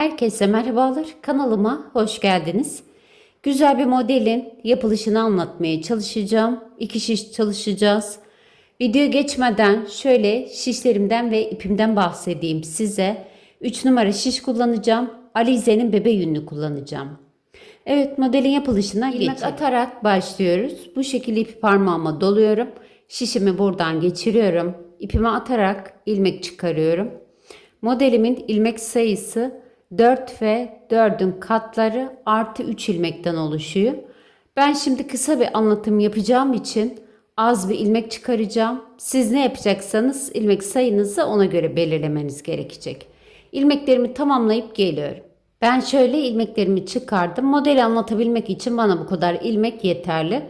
Herkese merhabalar. Kanalıma hoş geldiniz. Güzel bir modelin yapılışını anlatmaya çalışacağım. İki şiş çalışacağız. Video geçmeden şöyle şişlerimden ve ipimden bahsedeyim size. 3 numara şiş kullanacağım. Alize'nin bebe yününü kullanacağım. Evet modelin yapılışına ilmek atarak başlıyoruz. Bu şekilde ipi parmağıma doluyorum. Şişimi buradan geçiriyorum. İpimi atarak ilmek çıkarıyorum. Modelimin ilmek sayısı 4 ve 4'ün katları artı 3 ilmekten oluşuyor. Ben şimdi kısa bir anlatım yapacağım için az bir ilmek çıkaracağım. Siz ne yapacaksanız ilmek sayınızı ona göre belirlemeniz gerekecek. İlmeklerimi tamamlayıp geliyorum. Ben şöyle ilmeklerimi çıkardım. Modeli anlatabilmek için bana bu kadar ilmek yeterli.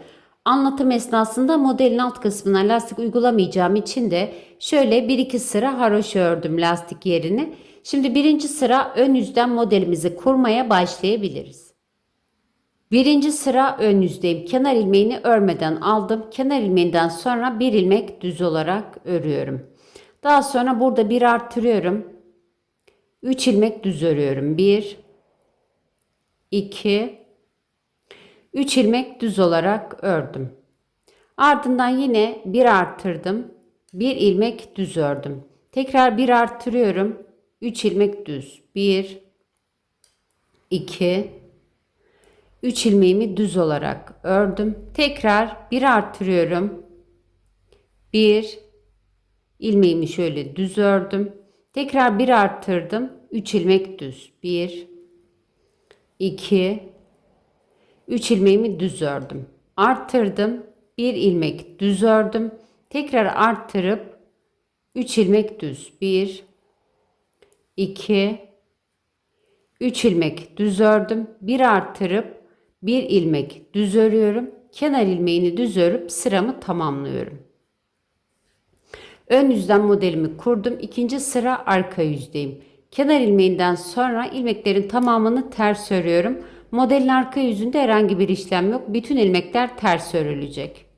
Anlatım esnasında modelin alt kısmına lastik uygulamayacağım için de şöyle 1-2 sıra haroşa ördüm lastik yerini. Şimdi birinci sıra ön yüzden modelimizi kurmaya başlayabiliriz. Birinci sıra ön yüzdeyim. Kenar ilmeğini örmeden aldım. Kenar ilmeğinden sonra bir ilmek düz olarak örüyorum. Daha sonra burada bir artırıyorum. 3 ilmek düz örüyorum. 1 2 3 ilmek düz olarak ördüm. Ardından yine bir arttırdım. Bir ilmek düz ördüm. Tekrar bir arttırıyorum. 3 ilmek düz. 1 2 3 ilmeğimi düz olarak ördüm. Tekrar bir artırıyorum. 1 ilmeğimi şöyle düz ördüm. Tekrar bir arttırdım. 3 ilmek düz. 1 2 3 ilmeğimi düz ördüm. Arttırdım. 1 ilmek düz ördüm. Tekrar arttırıp 3 ilmek düz. 1 2 3 ilmek düz ördüm. 1 arttırıp 1 ilmek düz örüyorum. Kenar ilmeğini düz örüp sıramı tamamlıyorum. Ön yüzden modelimi kurdum. İkinci sıra arka yüzdeyim. Kenar ilmeğinden sonra ilmeklerin tamamını ters örüyorum. Modelin arka yüzünde herhangi bir işlem yok. Bütün ilmekler ters örülecek.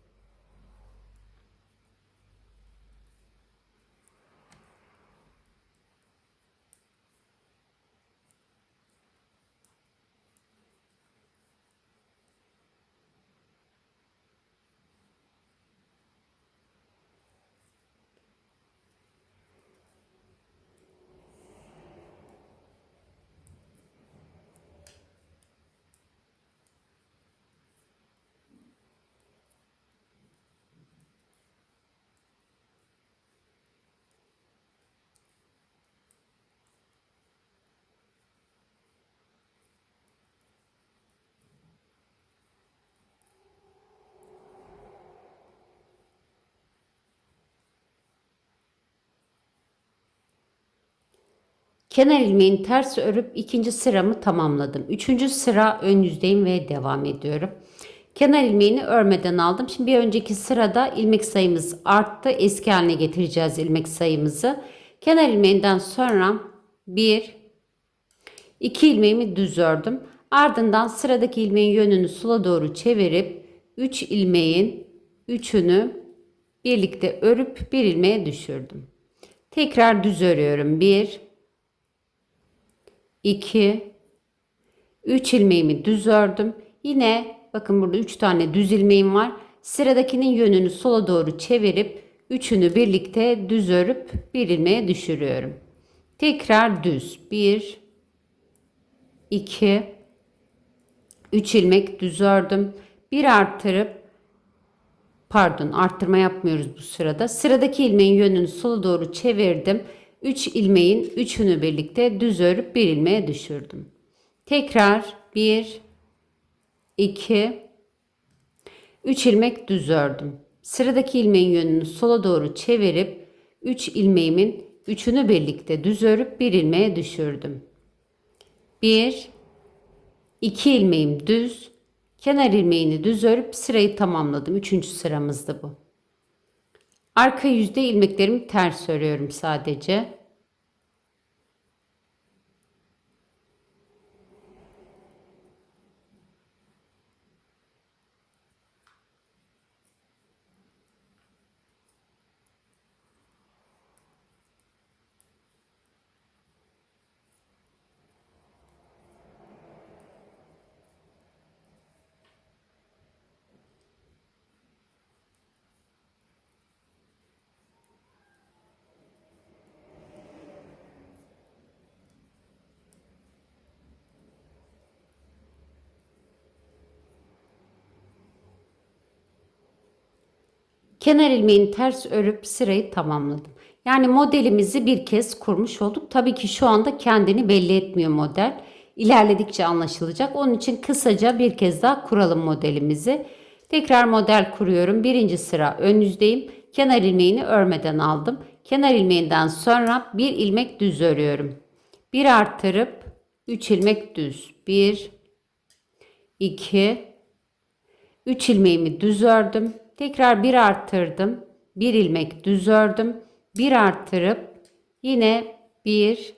Kenar ilmeğini ters örüp ikinci sıramı tamamladım. Üçüncü sıra ön yüzdeyim ve devam ediyorum. Kenar ilmeğini örmeden aldım. Şimdi bir önceki sırada ilmek sayımız arttı. Eski haline getireceğiz ilmek sayımızı. Kenar ilmeğinden sonra 1 2 ilmeğimi düz ördüm. Ardından sıradaki ilmeğin yönünü sola doğru çevirip 3 ilmeğin üçünü birlikte örüp bir ilmeğe düşürdüm. Tekrar düz örüyorum. 1 2 3 ilmeğimi düz ördüm. Yine bakın burada 3 tane düz ilmeğim var. Sıradakinin yönünü sola doğru çevirip üçünü birlikte düz örüp bir ilmeğe düşürüyorum. Tekrar düz. 1 2 3 ilmek düz ördüm. Bir arttırıp pardon arttırma yapmıyoruz bu sırada. Sıradaki ilmeğin yönünü sola doğru çevirdim. 3 ilmeğin üçünü birlikte düz örüp bir ilmeğe düşürdüm. Tekrar 1 2 3 ilmek düz ördüm. Sıradaki ilmeğin yönünü sola doğru çevirip 3 ilmeğimin üçünü birlikte düz örüp bir ilmeğe düşürdüm. 1 2 ilmeğim düz, kenar ilmeğini düz örüp sırayı tamamladım. Üçüncü sıramızda bu. Arka yüzde ilmeklerimi ters örüyorum sadece. Kenar ilmeğini ters örüp sırayı tamamladım. Yani modelimizi bir kez kurmuş olduk. Tabii ki şu anda kendini belli etmiyor model. İlerledikçe anlaşılacak. Onun için kısaca bir kez daha kuralım modelimizi. Tekrar model kuruyorum. Birinci sıra ön yüzdeyim. Kenar ilmeğini örmeden aldım. Kenar ilmeğinden sonra bir ilmek düz örüyorum. Bir arttırıp 3 ilmek düz. 1 2 3 ilmeğimi düz ördüm. Tekrar bir arttırdım. Bir ilmek düz ördüm. Bir arttırıp yine 1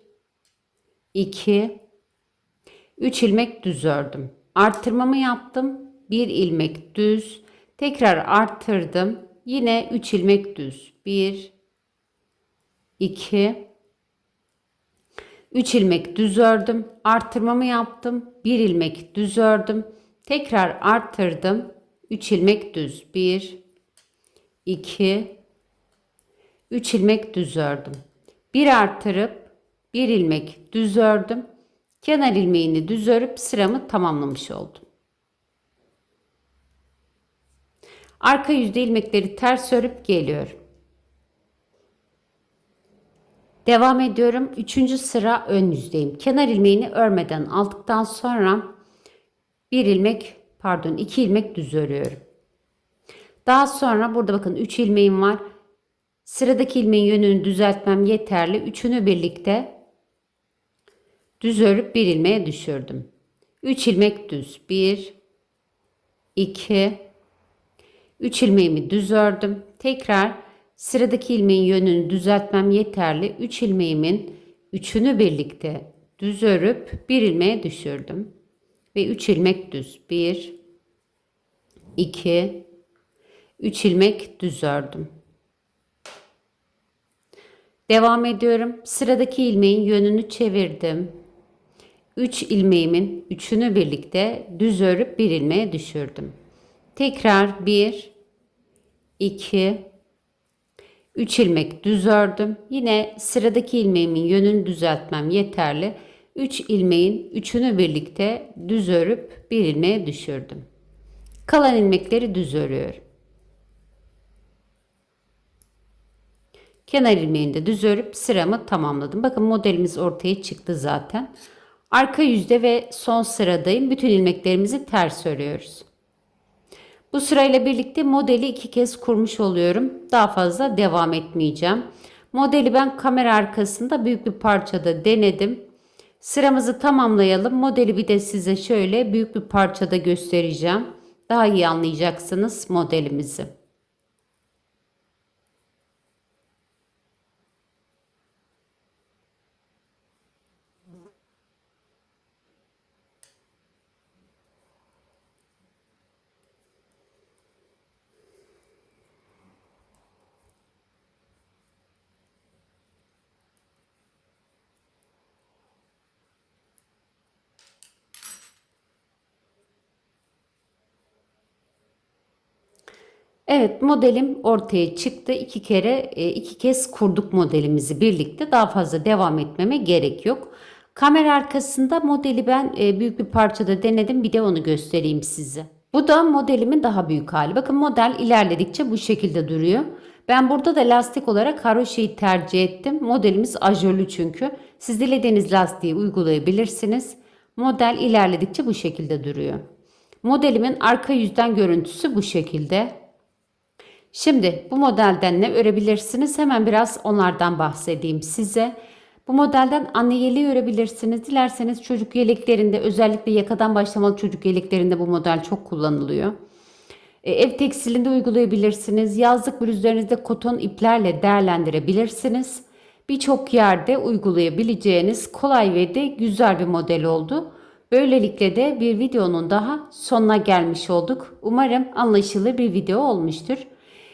2 3 ilmek düz ördüm. Arttırmamı yaptım. Bir ilmek düz. Tekrar arttırdım. Yine 3 ilmek düz. 1 2 3 ilmek düz ördüm. Arttırmamı yaptım. 1 ilmek düz ördüm. Tekrar arttırdım. 3 ilmek düz. 1 2 3 ilmek düz ördüm. Bir arttırıp 1 ilmek düz ördüm. Kenar ilmeğini düz örüp sıramı tamamlamış oldum. Arka yüzde ilmekleri ters örüp geliyorum. Devam ediyorum. Üçüncü sıra ön yüzdeyim. Kenar ilmeğini örmeden aldıktan sonra bir ilmek pardon iki ilmek düz örüyorum. Daha sonra burada bakın 3 ilmeğim var. Sıradaki ilmeğin yönünü düzeltmem yeterli. Üçünü birlikte düz örüp bir ilmeğe düşürdüm. 3 ilmek düz. 1 2 3 ilmeğimi düz ördüm. Tekrar sıradaki ilmeğin yönünü düzeltmem yeterli. 3 ilmeğimin üçünü birlikte düz örüp bir ilmeğe düşürdüm. Ve 3 ilmek düz. 1 2 3 ilmek düz ördüm. Devam ediyorum. Sıradaki ilmeğin yönünü çevirdim. 3 ilmeğimin üçünü birlikte düz örüp bir ilmeğe düşürdüm. Tekrar 1 2 3 ilmek düz ördüm. Yine sıradaki ilmeğimin yönünü düzeltmem yeterli. 3 ilmeğin üçünü birlikte düz örüp bir ilmeğe düşürdüm. Kalan ilmekleri düz örüyorum. Kenar ilmeğini de düz örüp sıramı tamamladım. Bakın modelimiz ortaya çıktı zaten. Arka yüzde ve son sıradayım. Bütün ilmeklerimizi ters örüyoruz. Bu sırayla birlikte modeli iki kez kurmuş oluyorum. Daha fazla devam etmeyeceğim. Modeli ben kamera arkasında büyük bir parçada denedim. Sıramızı tamamlayalım. Modeli bir de size şöyle büyük bir parçada göstereceğim. Daha iyi anlayacaksınız modelimizi. Evet modelim ortaya çıktı. İki kere e, iki kez kurduk modelimizi birlikte. Daha fazla devam etmeme gerek yok. Kamera arkasında modeli ben e, büyük bir parçada denedim. Bir de onu göstereyim size. Bu da modelimin daha büyük hali. Bakın model ilerledikçe bu şekilde duruyor. Ben burada da lastik olarak haroşeyi tercih ettim. Modelimiz ajörlü çünkü. Siz dilediğiniz lastiği uygulayabilirsiniz. Model ilerledikçe bu şekilde duruyor. Modelimin arka yüzden görüntüsü bu şekilde. Şimdi bu modelden ne örebilirsiniz? Hemen biraz onlardan bahsedeyim size. Bu modelden anne yeleği örebilirsiniz. Dilerseniz çocuk yeleklerinde özellikle yakadan başlamalı çocuk yeleklerinde bu model çok kullanılıyor. E, ev tekstilinde uygulayabilirsiniz. Yazlık bluzlarınızda koton iplerle değerlendirebilirsiniz. Birçok yerde uygulayabileceğiniz kolay ve de güzel bir model oldu. Böylelikle de bir videonun daha sonuna gelmiş olduk. Umarım anlaşılır bir video olmuştur.